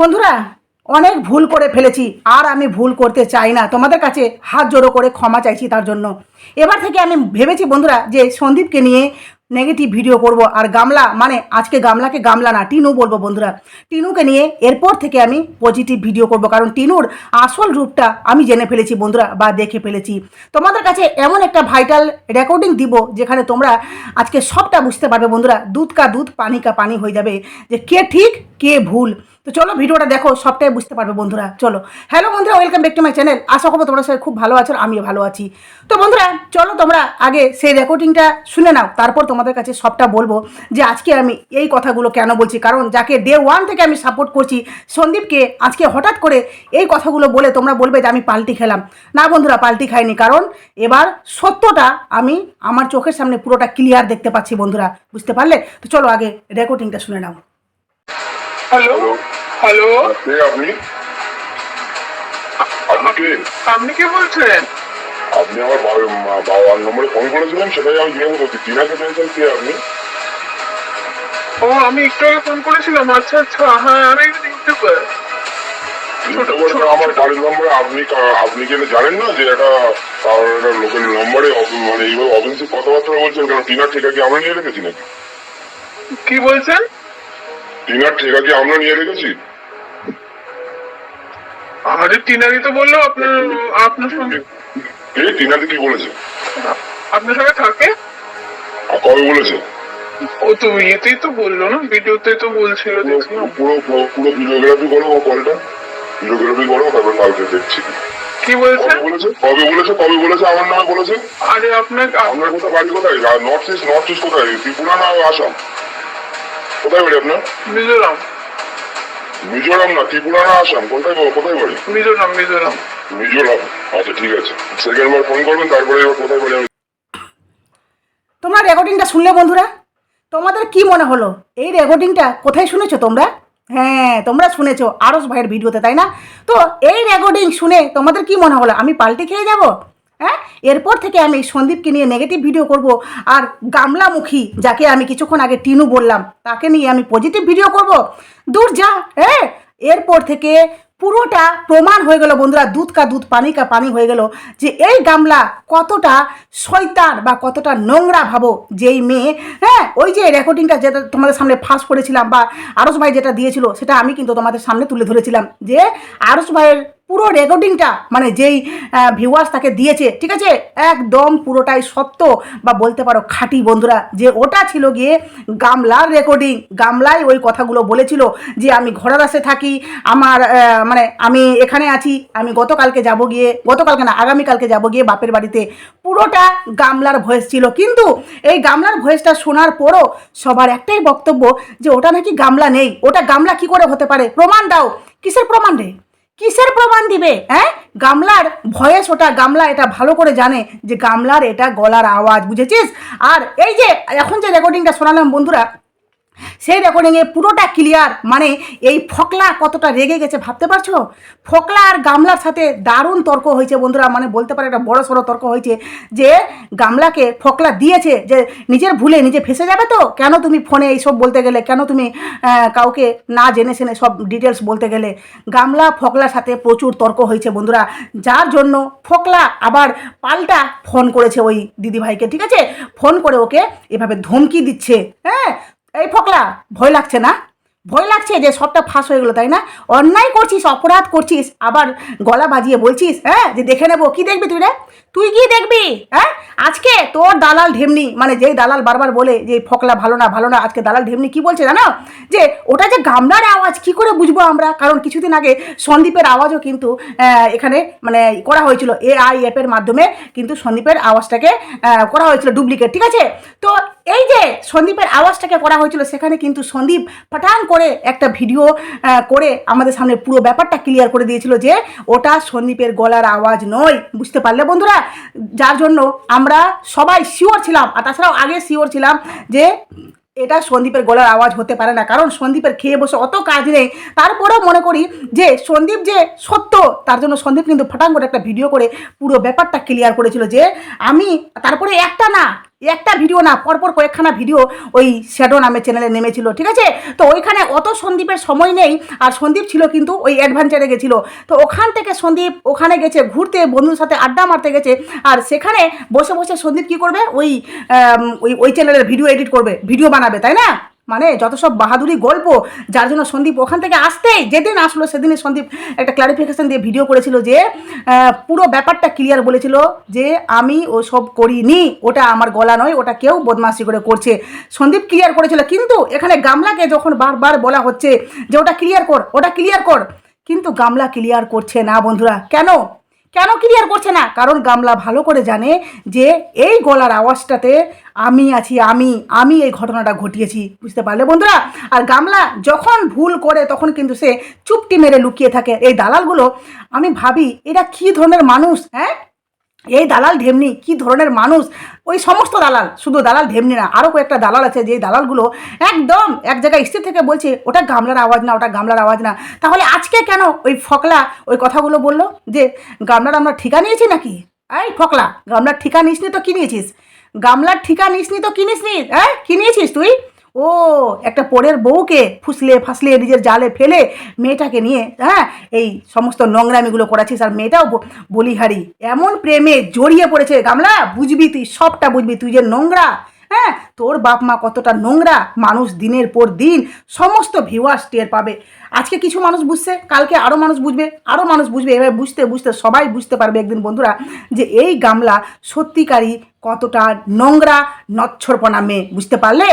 বন্ধুরা, অনেক ভুল করে ফেলেছি, আর আমি ভুল করতে চাই না। তোমাদের কাছে হাত জোড়ো করে ক্ষমা চাইছি তার জন্য। এবার থেকে আমি ভেবেছি বন্ধুরা, যে সন্দীপকে নিয়ে নেগেটিভ ভিডিও করব। আর গামলা মানে আজকে গামলাকে গামলা না, টিনু বলব বন্ধুরা। টিনুকে নিয়ে এরপর থেকে আমি পজিটিভ ভিডিও করব। কারণ টিনুর আসল রূপটা আমি জেনে ফেলেছি বন্ধুরা, বা দেখে ফেলেছি। তোমাদের কাছে এমন একটা ভাইটাল রেকর্ডিং দিব, যেখানে তোমরা আজকে সবটা বুঝতে পারবে বন্ধুরা। দুধ কা দুধ, পানি কা পানি হয়ে যাবে। যে কে ঠিক, কে ভুল। তো চলো ভিডিওটা দেখো, সবটাই বুঝতে পারবে বন্ধুরা। চলো। হ্যালো বন্ধুরা welcome back to my channel আশা করব তোমরা সবাই খুব ভালো আছো আমিও ভালো আছি। তো বন্ধুরা, চলো তোমরা আগে সেই রেকর্ডিংটা শুনে নাও, তারপর তোমাদের কাছে সবটা বলব যে আজকে আমি এই কথাগুলো কেন বলছি। কারণ যাকে ডে ওয়ান থেকে আমি সাপোর্ট করছি, সন্দীপকে আজকে হঠাৎ করে এই কথাগুলো বলে তোমরা বলবে যে আমি পাল্টি খেলাম। না বন্ধুরা, পাল্টি খাইনি। কারণ এবার সত্যটা আমি আমার চোখের সামনে পুরোটা ক্লিয়ার দেখতে পাচ্ছি বন্ধুরা। বুঝতে পারলে? তো চলো আগে রেকর্ডিংটা শুনে নাও। হ্যালো হ্যালো কে আপনি? আপনি কে? আপনি কে বলছেন? আপনি আমার বাবার নম্বরে ফোন করেছিলেন সেটাই আমি জিজ্ঞাসা করছি। টিনাকে পেয়েছেন কে আপনি? ও আমি একটু আগে ফোন করেছিলাম। আচ্ছা আচ্ছা। হ্যাঁ আমি ইউটিউবার আমার বাড়ির নম্বরে আপনি আপনি কি জানেন না যে এটা একটা লোকের নম্বরে মানে এইভাবে অফেন্সিভ কথাবার্তা বলছেন কারণ টিনার ঠিকা কি আমরা নিয়ে রেখেছি নাকি? কি বলছেন? টিনার ঠিকা কি আমরা নিয়ে রেখেছি। আরে টিনারি তো বলল আপনার আপনার সঙ্গে। কে টিনাতে কি বলেছে? আপনার সঙ্গে থাকে? কবে বলেছে? ও তো ইয়েতেই তো বলল না ভিডিওতেই তো বলছিল পুরো পুরো ভিডিওগ্রাফি করো আমার কলটা। ভিডিওগ্রাফি করো তারপর কালকে দেখছি। কি কবে বলছেন কবে বলেছে? কবে বলেছে? আমার নামে বলেছে? আরে আপনার আপনার কোথায় বাড়ি কোথায়? নর্থ ইস্ট নর্থ ইস্ট কোথায়? ত্রিপুরা না আসাম? কোথায় বাড়ি আপনার? মিজোরাম। মিজোরাম না ত্রিপুরা না আসাম? কোথায় কোথায় বাড়ি? মিজোরাম মিজোরাম। মিজোরাম। আচ্ছা ঠিক আছে। সেকেন্ড বার ফোন করবেন তারপরে এবার কোথায় বাড়ি তোমরা রেকর্ডিংটা শুনলে বন্ধুরা? তোমাদের কি মনে হলো? এই রেকর্ডিংটা কোথায় শুনেছো তোমরা? হ্যাঁ তোমরা শুনেছো আরস ভাইয়ের ভিডিওতে তাই না? তো এই রেকর্ডিং শুনে তোমাদের কি মনে হলো? আমি পাল্টি খেয়ে যাব? হ্যাঁ? এরপর থেকে আমি সন্দীপকে নিয়ে নেগেটিভ ভিডিও করব। আর গামলামুখী, যাকে আমি কিছুক্ষণ আগে টিনু বললাম, তাকে নিয়ে আমি পজিটিভ ভিডিও করব। দূর যা হ্যাঁ? এরপর থেকে পুরোটা প্রমাণ হয়ে গেল বন্ধুরা, দুধ কা দুধ, পানি কা পানি হয়ে গেল যে এই গামলা কতটা শয়তান বা কতটা নোংরা ভাবো, যেই মেয়ে হ্যাঁ? ওই যে রেকর্ডিংটা যেটা তোমাদের সামনে ফাঁস করেছিলাম বা আরস ভাই যেটা দিয়েছিল, সেটা আমি কিন্তু তোমাদের সামনে তুলে ধরেছিলাম যে আরস ভাইয়ের পুরো রেকর্ডিংটা মানে যেই ভিউয়ার্স তাকে দিয়েছে, ঠিক আছে? একদম পুরোটাই সত্য বা বলতে পারো খাঁটি বন্ধুরা, যে ওটা ছিল গিয়ে গামলার রেকর্ডিং গামলায় ওই কথাগুলো বলেছিল যে আমি ঘোড়ারাসে থাকি, আমার মানে আমি এখানে আছি, আমি গতকালকে যাব গিয়ে, গতকালকে না, আগামীকালকে যাব গিয়ে বাপের বাড়িতে। পুরোটা গামলার ভয়েস ছিল। কিন্তু এই গামলার ভয়েসটা শোনার পরও সবার একটাই বক্তব্য যে ওটা নাকি গামলা নেই। ওটা গামলা কি করে হতে পারে? প্রমাণ দাও। কিসের প্রমাণ রে? কিসের প্রমাণ দিবে হ্যাঁ? গামলার ভয়েস ওটা, গামলা এটা ভালো করে জানে যে গামলার এটা গলার আওয়াজ, বুঝেছিস? আর এই যে, এখন যে রেকর্ডিংটা শোনালাম, বন্ধুরা সেই রেকর্ডিংয়ে পুরোটা ক্লিয়ার মানে এই ফকলা কতটা রেগে গেছে ভাবতে পারছ? ফকলা আর গামলার সাথে দারুণ তর্ক হয়েছে বন্ধুরা মানে বলতে পারে একটা বড় সড়ো তর্ক হয়েছে যে গামলাকে ফকলা দিয়েছে যে নিজের ভুলে নিজে ফেসে যাবে তো? কেন তুমি ফোনে এইসব বলতে গেলে? কেন তুমি কাউকে না জেনে শুনে সব ডিটেলস বলতে গেলে? গামলা ফকলার সাথে প্রচুর তর্ক হয়েছে বন্ধুরা, যার জন্য ফকলা আবার পাল্টা ফোন করেছে ওই দিদিভাইকে, ঠিক আছে? ফোন করে ওকে এভাবে ধমকি দিচ্ছে হ্যাঁ? এই ফকলা ভয় লাগছে না? ভয় লাগছে যে সবটা ফাঁস হয়ে গেলো, তাই না? অন্যায় করছিস, অপরাধ করছিস, আবার গলা বাজিয়ে বলছিস হ্যাঁ? যে দেখে নেব। কি দেখবি তুই রে? তুই কি দেখবি হ্যাঁ? আজকে তোর দালাল ঢেমনি মানে যেই দালাল বারবার বলে যে ফকলা ভালো না ভালো না, আজকে দালাল ঢেমনি কি বলছে জানো? যে ওটা যে গামলার আওয়াজ, কি করে বুঝব আমরা? কারণ কিছুদিন আগে সন্দীপের আওয়াজও কিন্তু এখানে মানে করা হয়েছিল এ আই অ্যাপের মাধ্যমে কিন্তু সন্দীপের আওয়াজটাকে করা হয়েছিল ডুপ্লিকেট ঠিক আছে? তো এই যে সন্দীপের আওয়াজটাকে করা হয়েছিল, সেখানে কিন্তু সন্দীপ পাঠান করে একটা ভিডিও করে আমাদের সামনে পুরো ব্যাপারটা ক্লিয়ার করে দিয়েছিল যে ওটা সন্দীপের গলার আওয়াজ নয়। বুঝতে পারলে বন্ধুরা? যার জন্য আমরা সবাই শিওর ছিলাম, আর তাছাড়াও আগে শিওর ছিলাম যে এটা সন্দীপের গলার আওয়াজ হতে পারে না, কারণ সন্দীপের খেয়ে বসে অত কাজ নেই। তারপরেও মনে করি যে সন্দীপ যে সত্য, তার জন্য সন্দীপ কিন্তু ফটাং করে একটা ভিডিও করে পুরো ব্যাপারটা ক্লিয়ার করেছিল যে আমি, তারপরে একটা না একটা ভিডিও না, পরপর কয়েকখানা ভিডিও ওই শ্যাডো নামে চ্যানেলে নেমেছিল, ঠিক আছে? তো ওইখানে অত সন্দীপের সময় নেই, আর সন্দীপ ছিল কিন্তু ওই অ্যাডভেঞ্চারে গেছিল। তো ওখান থেকে সন্দীপ ওখানে গেছে, ঘুরতে বন্ধুর সাথে আড্ডা মারতে গেছে, আর সেখানে বসে বসে সন্দীপ কি করবে? ওই ওই ওই চ্যানেলের ভিডিও এডিট করবে ভিডিও বানাবে, তাই না? মানে যত সব বাহাদুরি গল্প যার জন্য সন্দীপ ওখান থেকে আসতেই যেদিন আসলো সেদিনই সন্দীপ একটা ক্লারিফিকেশন দিয়ে ভিডিও করেছিল যে পুরো ব্যাপারটা ক্লিয়ার বলেছিল যে আমি ও সব করিনি, ওটা আমার গলা নয়, ওটা কেউ বদমাশি করে করছে। সন্দীপ ক্লিয়ার করেছিল, কিন্তু এখানে গামলাকে যখন বারবার বলা হচ্ছে যে ওটা ক্লিয়ার কর, ওটা ক্লিয়ার কর, কিন্তু গামলা ক্লিয়ার করছে না বন্ধুরা। কেন? কেন ক্লিয়ার করছে না? কারণ গামলা ভালো করে জানে যে এই গলার আওয়াজটাতে আমি আছি, আমি আমি এই ঘটনাটা ঘটিয়েছি। বুঝতে পারলে বন্ধুরা? আর গামলা যখন ভুল করে, তখন কিন্তু সে চুপটি মেরে লুকিয়ে থাকে। এই দালালগুলো, আমি ভাবি, এরা কী ধরনের মানুষ হ্যাঁ? এই দালাল ঢেমনি, কি ধরনের মানুষ? ওই সমস্ত দালাল, শুধু দালাল ঢেমনি না আরও কয়েকটা দালাল আছে যে দালালগুলো একদম এক জায়গায় স্থির থেকে বলছে, ওটা গামলার আওয়াজ না, ওটা গামলার আওয়াজ না। তাহলে আজকে কেন ওই ফকলা ওই কথাগুলো বলল? যে, গামলার আমরা ঠিকা নিয়েছি নাকি? এই ফকলা, গামলার ঠিকা নিসনি তো কি নিয়েছিস? গামলার ঠিকা নিসনি তো কিনিস নি হ্যাঁ কি নিয়েছিস তুই? ও, একটা পরের বউকে ফুসলে ফাসলে নিজের জালে ফেলে মেয়েটাকে নিয়ে হ্যাঁ? এই সমস্ত নোংরামিগুলো করাছিস আর মেয়েটাও বলিহারি। এমন প্রেমে জড়িয়ে পড়েছে, গামলা, বুঝবি তুই, সবটা বুঝবি। তুই যে নোংরা হ্যাঁ তোর বাপ মা কতটা নোংরা, মানুষ দিনের পর দিন সমস্ত ভিউয়ার্স টের পাবে। আজকে কিছু মানুষ বুঝছে, কালকে আরও মানুষ বুঝবে আরও মানুষ বুঝবে, এবার বুঝতে বুঝতে, সবাই বুঝতে পারবে একদিন বন্ধুরা যে এই গামলা সত্যিকারই কতটা নোংরা, নচ্ছরপনা মেয়ে, বুঝতে পারলে?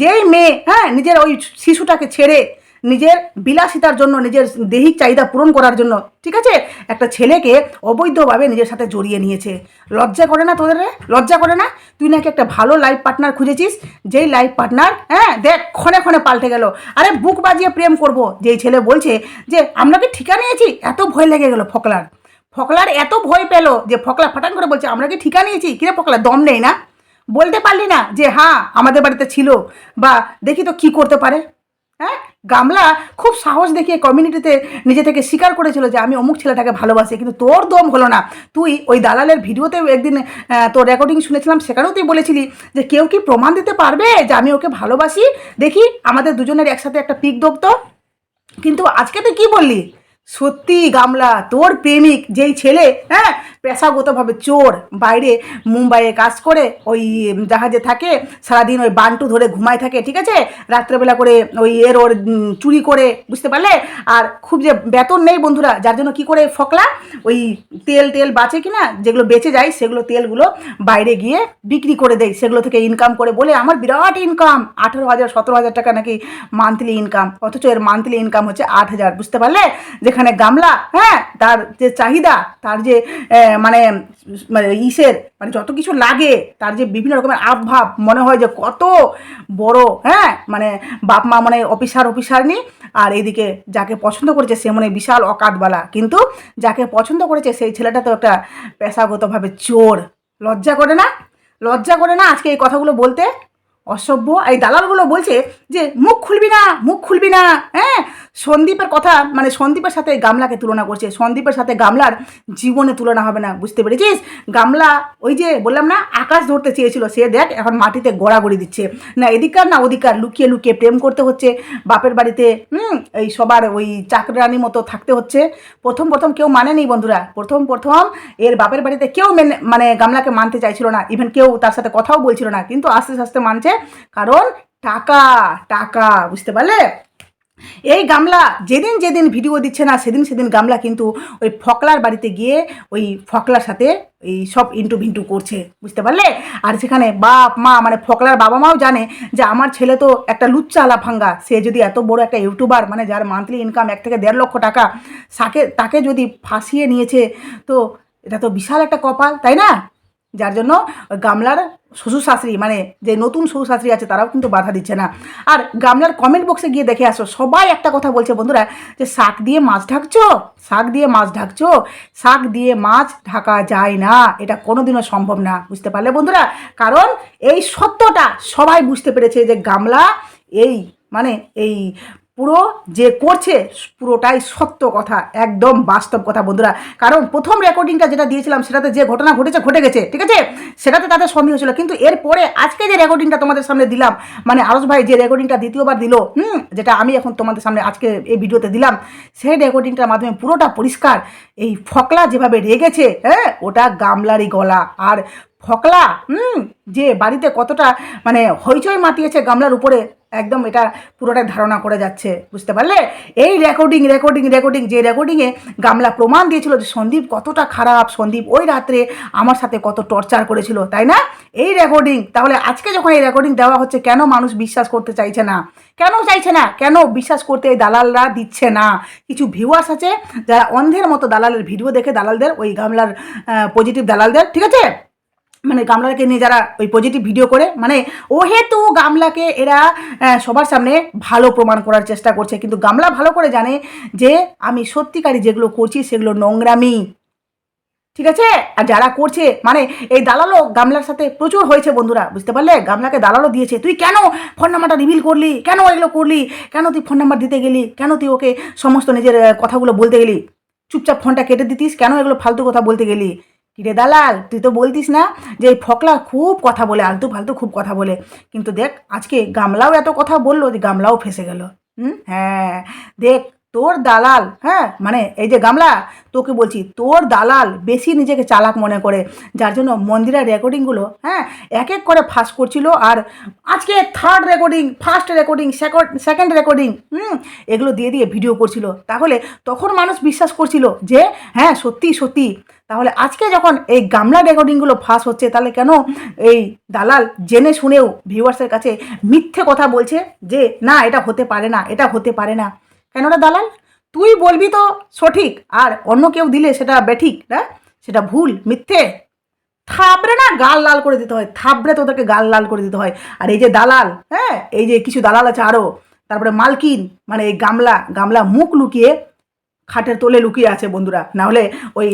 যেই মেয়ে হ্যাঁ নিজের ওই শিশুটাকে ছেড়ে নিজের বিলাসিতার জন্য, নিজের দেহিক চাহিদা পূরণ করার জন্য, ঠিক আছে? একটা ছেলেকে অবৈধভাবে নিজের সাথে জড়িয়ে নিয়েছে। লজ্জা করে না তোদের লজ্জা করে না? তুই নাকি একটা ভালো লাইফ পার্টনার খুঁজেছিস? যেই লাইফ পার্টনার হ্যাঁ? দেখ, ক্ষণে ক্ষণে পাল্টে গেল। আরে, বুক বাজিয়ে প্রেম করব। যেই ছেলে বলছে যে, আমরা কি ঠিকা নিয়েছি? এত ভয় লেগে গেল ফকলার। ফকলার এত ভয় পেল যে ফকলা ফাটান করে বলছে, আমরা কি ঠিকা নিয়েছি? কিরে ফকলা, দম নেই না? বলতে পারলি না যে হ্যাঁ আমাদের বাড়িতে ছিল। বা, দেখি তো কি করতে পারে। হ্যাঁ? গামলা খুব সাহস দেখিয়ে কমিউনিটিতে নিজে থেকে স্বীকার করেছিল যে আমি অমুক ছেলেটাকে ভালোবাসি, কিন্তু তোর দম হলো না। তুই ওই দালালের ভিডিওতে একদিন তোর রেকর্ডিং শুনেছিলাম, সেখানেও তুই বলেছিলি যে কেউ কি প্রমাণ দিতে পারবে যে আমি ওকে ভালোবাসি? দেখি, আমাদের দুজনের একসাথে একটা পিক দোক তো কিন্তু আজকে তুই কী বললি? সত্যি গামলা, তোর প্রেমিক, যেই ছেলে হ্যাঁ? পেশাগতভাবে চোর, বাইরে মুম্বাইয়ে কাজ করে, ওই জাহাজে থাকে, সারাদিন ওই বান্টু ধরে ঘুমায় থাকে, ঠিক আছে? রাত্রেবেলা করে ওই এর ওর চুরি করে, বুঝতে পারলে? আর খুব যে বেতন নেই বন্ধুরা, যার জন্য কি করে ফকলা? ওই তেল তেল বাঁচে কিনা, যেগুলো বেঁচে যায়, সেগুলো তেলগুলো বাইরে গিয়ে বিক্রি করে দেয়, সেগুলো থেকে ইনকাম করে বলে, আমার বিরাট ইনকাম আঠেরো হাজার, সতেরো হাজার টাকা নাকি মান্থলি ইনকাম অথচ এর মান্থলি ইনকাম হচ্ছে আট হাজার, বুঝতে পারলে? যেখানে গামলা হ্যাঁ তার যে চাহিদা, তার যে মানে মানে ইসের মানে যত কিছু লাগে, তার যে বিভিন্ন রকমের আবভাব, মনে হয় যে কত বড় হ্যাঁ মানে বাপ মা মানে অফিসার অফিসার নি, আর এদিকে যাকে পছন্দ করেছে সে মনে বিশাল অকাতবালা। কিন্তু যাকে পছন্দ করেছে সেই ছেলেটা তো একটা পেশাগতভাবে চোর। লজ্জা করে না? লজ্জা করে না আজকে এই কথাগুলো বলতে? অসভ্য। এই দালালগুলো বলছে যে, মুখ খুলবি না, মুখ খুলবি না। হ্যাঁ? সন্দীপের কথা মানে সন্দীপের সাথে গামলাকে তুলনা করছে। সন্দীপের সাথে গামলার জীবনে তুলনা হবে না, বুঝতে পেরেছিস? গামলা ওই যে বললাম না, আকাশ ধরতে চেয়েছিল। সে দেখ, এখন মাটিতে গড়াগড়ি দিচ্ছে। না এদিকার না ওদিকার লুকিয়ে লুকিয়ে প্রেম করতে হচ্ছে। বাপের বাড়িতে, হুম? এই সবার ওই চাকরানি মতো থাকতে হচ্ছে। প্রথম প্রথম কেউ মানেনি বন্ধুরা। প্রথম প্রথম এর বাপের বাড়িতে কেউ মেনে মানে গামলাকে মানতে চাইছিল না। ইভেন কেউ তার সাথে কথাও বলছিল না। কিন্তু আস্তে আস্তে মানছে। কারণ টাকা টাকা, বুঝতে পারলে? এই গামলা যেদিন যেদিন ভিডিও দিচ্ছে না, সেদিন সেদিন গামলা কিন্তু ওই ফকলার বাড়িতে গিয়ে ওই ফকলার সাথে এই সব ইন্টু ভিন্টু করছে, বুঝতে পারলে? আর সেখানে বাপ, মা মানে ফকলার বাবা মাও জানে যে আমার ছেলে তো একটা লুচ্চা আলাফাঙ্গা সে যদি এত বড় একটা ইউটিউবার মানে যার মান্থলি ইনকাম এক থেকে দেড় লক্ষ টাকা তাকে তাকে যদি ফাঁসিয়ে নিয়েছে, তো এটা তো বিশাল একটা কপাল, তাই না? যার জন্য গামলার শ্বশুর শাশুড়ি মানে যে নতুন শ্বশুর শাশুড়ি আছে, তারাও কিন্তু বাধা দিচ্ছে না। আর গামলার কমেন্ট বক্সে গিয়ে দেখে আসো, সবাই একটা কথা বলছে বন্ধুরা, যে শাক দিয়ে মাছ ঢাকছো? শাক দিয়ে মাছ ঢাকছো? শাক দিয়ে মাছ ঢাকা যায় না, এটা কোনোদিনও সম্ভব না, বুঝতে পারলে বন্ধুরা? কারণ এই সত্যটা সবাই বুঝতে পেরেছে যে গামলা এই মানে এই পুরো যে করছে, পুরোটাই সত্য কথা, একদম বাস্তব কথা বন্ধুরা। কারণ প্রথম রেকর্ডিংটা যেটা দিয়েছিলাম, সেটাতে যে ঘটনা ঘটেছে, ঘটে গেছে, ঠিক আছে? সেটাতে তাদের সন্দেহ ছিল। কিন্তু এরপরে আজকে যে রেকর্ডিংটা তোমাদের সামনে দিলাম মানে আরস ভাই যে রেকর্ডিংটা দ্বিতীয়বার দিল, হুম, যেটা আমি এখন তোমাদের সামনে আজকে এই ভিডিওতে দিলাম, সেই রেকর্ডিংটার মাধ্যমে পুরোটা পরিষ্কার, এই ফকলা যেভাবে রেগেছে হ্যাঁ ওটা গামলারই গলা। আর ফকলা? হুম, যে বাড়িতে কতটা মানে হইচই মাতিয়েছে গামলার উপরে, একদম এটা পুরোটাই ধারণা করে যাচ্ছে, বুঝতে পারলে? এই রেকর্ডিং রেকর্ডিং রেকর্ডিং যে রেকর্ডিংয়ে গামলা প্রমাণ দিয়েছিল যে সন্দীপ কতটা খারাপ, সন্দীপ ওই রাত্রে আমার সাথে কত টর্চার করেছিল, তাই না? এই রেকর্ডিং তাহলে আজকে যখন এই রেকর্ডিং দেওয়া হচ্ছে, কেন মানুষ বিশ্বাস করতে চাইছে না? কেন চাইছে না? কেন বিশ্বাস করতে এই দালালরা দিচ্ছে না? কিছু ভিউয়ার্স আছে, যারা অন্ধের মতো দালালের ভিডিও দেখে দালালদের, ওই গামলার পজিটিভ দালালদের, ঠিক আছে? মানে গামলাকে নিয়ে যারা ওই পজিটিভ ভিডিও করে মানে ও হেতু গামলাকে এরা সবার সামনে ভালো প্রমাণ করার চেষ্টা করছে। কিন্তু গামলা ভালো করে জানে যে আমি সত্যিকারই যেগুলো করছি সেগুলো নোংরামি। ঠিক আছে? আর যারা করছে মানে এই দালালও গামলার সাথে প্রচুর হয়েছে বন্ধুরা, বুঝতে পারলে? গামলাকে দালালও দিয়েছে। তুই কেন ফোন নাম্বারটা রিভিল করলি? কেন এগুলো করলি? কেন তুই ফোন নাম্বার দিতে গেলি? কেন তুই ওকে সমস্ত নিজের কথাগুলো বলতে গেলি? চুপচাপ ফোনটা কেটে দিতিস? কেন এগুলো ফালতু কথা বলতে গেলি? কিরে দালাল, তুই তো বলতিস না যে এই ফকলা খুব কথা বলে, আলতু ফালতু খুব কথা বলে। কিন্তু দেখ, আজকে গামলাও এত কথা বলল যে গামলাও ফেসে গেল। হুম? হ্যাঁ দেখ তোর দালাল হ্যাঁ? মানে এই যে গামলা, তোকে বলছি, তোর দালাল বেশি নিজেকে চালাক মনে করে, যার জন্য মন্দিরের রেকর্ডিংগুলো হ্যাঁ এক এক করে ফাঁস করছিল আর আজকে third recording first recording second recording হুম, এগুলো দিয়ে দিয়ে ভিডিও করছিল। তাহলে তখন মানুষ বিশ্বাস করছিল যে হ্যাঁ সত্যি সত্যি। তাহলে আজকে যখন এই গামলা রেকর্ডিংগুলো ফাঁস হচ্ছে, তাহলে কেন এই দালাল জেনে শুনেও ভিউয়ার্সের কাছে মিথ্যে কথা বলছে যে, না, এটা হতে পারে না, এটা হতে পারে না। কেন রে দালাল? তুই বলবি তো সঠিক, আর অন্য কেউ দিলে সেটা বেঠিক, না? সেটা ভুল, মিথ্যে? থাবড়ে না গাল লাল করে দিতে হয় থাবড়ে তোদেরকে গাল লাল করে দিতে হয়। আর এই যে দালাল হ্যাঁ? এই যে কিছু দালাল আছে আরও তারপরে মালকিন মানে এই গামলা গামলা মুখ লুকিয়ে খাটের তোলে লুকিয়ে আছে বন্ধুরা। না হলে ওই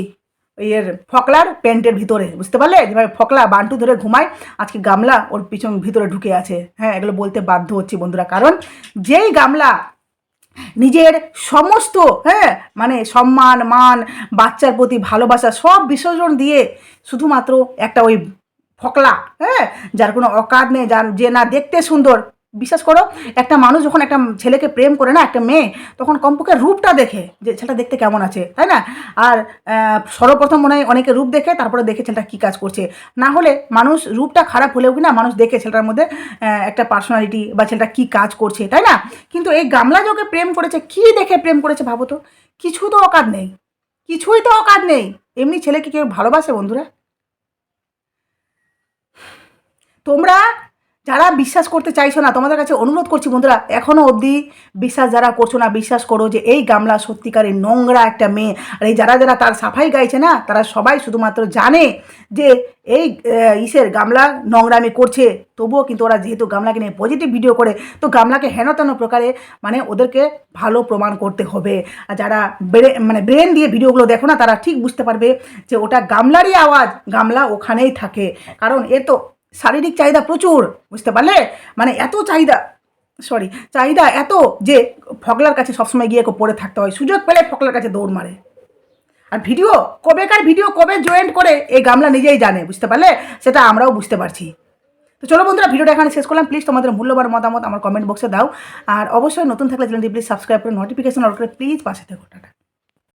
ওই এর ফকলার প্যান্টের ভিতরে, বুঝতে পারলে? যেভাবে ফকলা বান্টু ধরে ঘুমায়, আজকে গামলা ওর পিছন ভিতরে ঢুকে আছে। হ্যাঁ এগুলো বলতে বাধ্য হচ্ছি বন্ধুরা, কারণ যেই গামলা নিজের সমস্ত হ্যাঁ মানে সম্মান, মান, বাচ্চার প্রতি ভালোবাসা সব বিসর্জন দিয়ে শুধুমাত্র একটা ওই ফকলা হ্যাঁ যার কোনো অকাত নেই, যার যে না দেখতে সুন্দর বিশ্বাস করো, একটা মানুষ যখন একটা ছেলেকে প্রেম করে না, একটা মেয়ে, তখন কমপক্ষে রূপটা দেখে যে ছেলেটা দেখতে কেমন আছে, তাই না? আর সর্বপ্রথম মনে হয় অনেকে রূপ দেখে, তারপরে দেখে ছেলেটা কী কাজ করছে। না হলে মানুষ রূপটা খারাপ হলেও কি না মানুষ দেখে ছেলেটার মধ্যে একটা পার্সোনালিটি বা ছেলেটা কী কাজ করছে, তাই না? কিন্তু এই গামলা যোগে প্রেম করেছে, কি দেখে প্রেম করেছে ভাবো তো? কিছু তো অকাত নেই। কিছুই তো অকাত নেই। এমনি ছেলেকে কেউ ভালোবাসে বন্ধুরা? তোমরা যারা বিশ্বাস করতে চাইছো না, তোমাদের কাছে অনুরোধ করছি বন্ধুরা এখনও অবধি বিশ্বাস যারা করছ না, বিশ্বাস করো যে এই গামলা সত্যিকারের নোংরা একটা মেয়ে। আর এই যারা যারা তার সাফাই গাইছে না, তারা সবাই শুধুমাত্র জানে যে এই ইসের গামলা নোংরামি করছে। তবুও কিন্তু ওরা যেহেতু গামলাকে নিয়ে পজিটিভ ভিডিও করে, তো গামলাকে হেন তেন প্রকারে মানে ওদেরকে ভালো প্রমাণ করতে হবে। আর যারা ব্রে মানে ব্রেন দিয়ে ভিডিওগুলো দেখো না, তারা ঠিক বুঝতে পারবে যে ওটা গামলারই আওয়াজ, গামলা ওখানেই থাকে। কারণ এ তো শারীরিক চাহিদা প্রচুর, বুঝতে পারলে? মানে এত চাহিদা সরি চাহিদা এত যে ফকলার কাছে সবসময় গিয়ে পড়ে থাকতে হয়। সুযোগ পেলে ফকলার কাছে দৌড় মারে। আর ভিডিও, কবেকার ভিডিও, কবে জয়েন্ট করে, এই গামলা নিজেই জানে, বুঝতে পারলে? সেটা আমরাও বুঝতে পারছি। তো চলো বন্ধুরা, ভিডিওটা এখানে শেষ করলাম। প্লিজ তোমাদের মূল্যবান মতামত আমার কমেন্ট বক্সে দাও। আর অবশ্যই নতুন থাকলে চ্যানেলটি প্লিজ সাবস্ক্রাইব করে নোটিফিকেশন অল করে প্লিজ পাশে থেকো। টাটা।